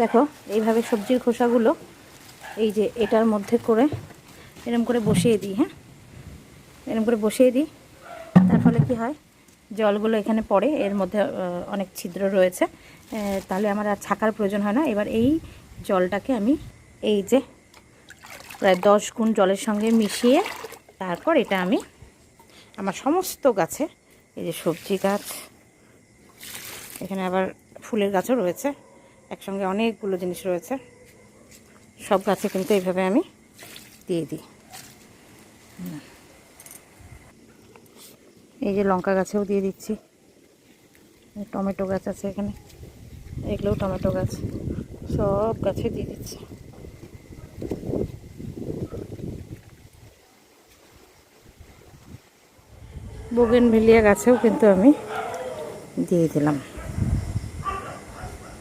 দেখো, এইভাবে সবজির খোসাগুলো এই যে এটার মধ্যে করে এরম করে বসিয়ে দিই হ্যাঁ? এরম করে বসিয়ে দিই। তার ফলে কি হয়, জলগুলো এখানে পড়ে, এর মধ্যে অনেক ছিদ্র রয়েছে। তাহলে আমার আর ছাকার প্রয়োজন হয় না। এবার এই জলটাকে আমি এই যে প্রায় দশ গুণ জলের সঙ্গে মিশিয়ে তারপর এটা আমি আমার সমস্ত গাছে, এই যে সবজি গাছ, এখানে আবার ফুলের গাছও রয়েছে। একসঙ্গে অনেকগুলো জিনিস রয়েছে। সব গাছে কিন্তু এইভাবে আমি দিয়ে দিই। এই যে লঙ্কা গাছেও দিয়ে দিচ্ছি। টমেটো গাছ আছে এখানে। এগুলোও টমেটো গাছ। সব গাছে দিয়ে দিচ্ছি। বোগেন ভেলিয়া গাছেও কিন্তু আমি দিয়ে দিলাম।